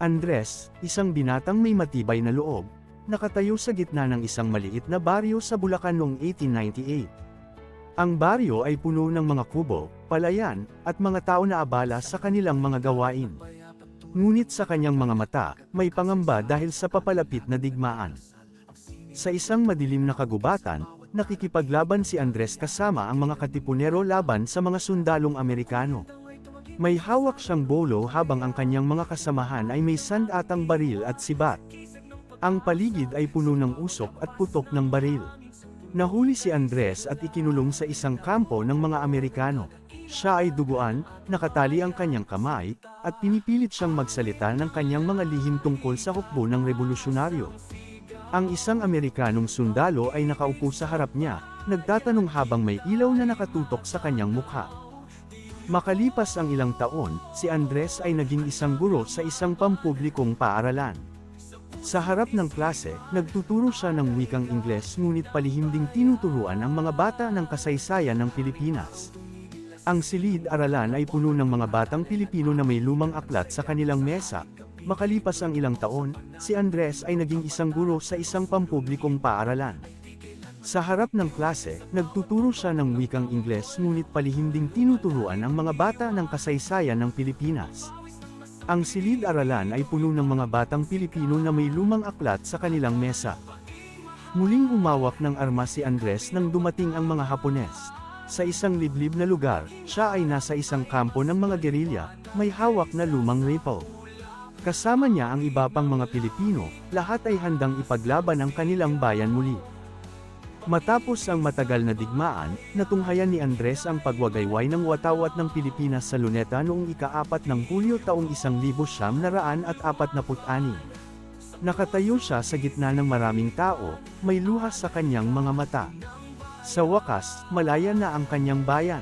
Andres, isang binatang may matibay na loob, nakatayo sa gitna ng isang maliit na baryo sa Bulacan noong 1898. Ang baryo ay puno ng mga kubo, palayan, at mga tao na abala sa kanilang mga gawain. Ngunit sa kanyang mga mata, may pangamba dahil sa papalapit na digmaan. Sa isang madilim na kagubatan, nakikipaglaban si Andres kasama ang mga katipunero laban sa mga sundalong Amerikano. May hawak siyang bolo habang ang kanyang mga kasamahan ay may sandatang baril at sibat. Ang paligid ay puno ng usok at putok ng baril. Nahuli si Andres at ikinulong sa isang kampo ng mga Amerikano. Siya ay duguan, nakatali ang kanyang kamay, at pinipilit siyang magsalita ng kanyang mga lihim tungkol sa hukbo ng revolusyonaryo. Ang isang Amerikanong sundalo ay nakaupo sa harap niya, nagtatanong habang may ilaw na nakatutok sa kanyang mukha. Makalipas ang ilang taon, si Andres ay naging isang guro sa isang pampublikong paaralan. Sa harap ng klase, nagtuturo siya ng wikang Ingles ngunit palihim ding tinuturuan ang mga bata ng kasaysayan ng Pilipinas. Ang silid-aralan ay puno ng mga batang Pilipino na may lumang aklat sa kanilang mesa. Makalipas ang ilang taon, si Andres ay naging isang guro sa isang pampublikong paaralan. Sa harap ng klase, nagtuturo siya ng wikang Ingles ngunit palihim ding tinuturuan ang mga bata ng kasaysayan ng Pilipinas. Ang silid-aralan ay puno ng mga batang Pilipino na may lumang aklat sa kanilang mesa. Muling umawak ng armas si Andres nang dumating ang mga Hapones. Sa isang liblib na lugar, siya ay nasa isang kampo ng mga gerilya, may hawak na lumang rifle. Kasama niya ang iba pang mga Pilipino, lahat ay handang ipaglaban ang kanilang bayan muli. Matapos ang matagal na digmaan, natunghayan ni Andres ang pagwagayway ng watawat ng Pilipinas sa Luneta noong ika-apat ng Hulyo taong 1946. Nakatayo siya sa gitna ng maraming tao, may luha sa kanyang mga mata. Sa wakas, malaya na ang kanyang bayan.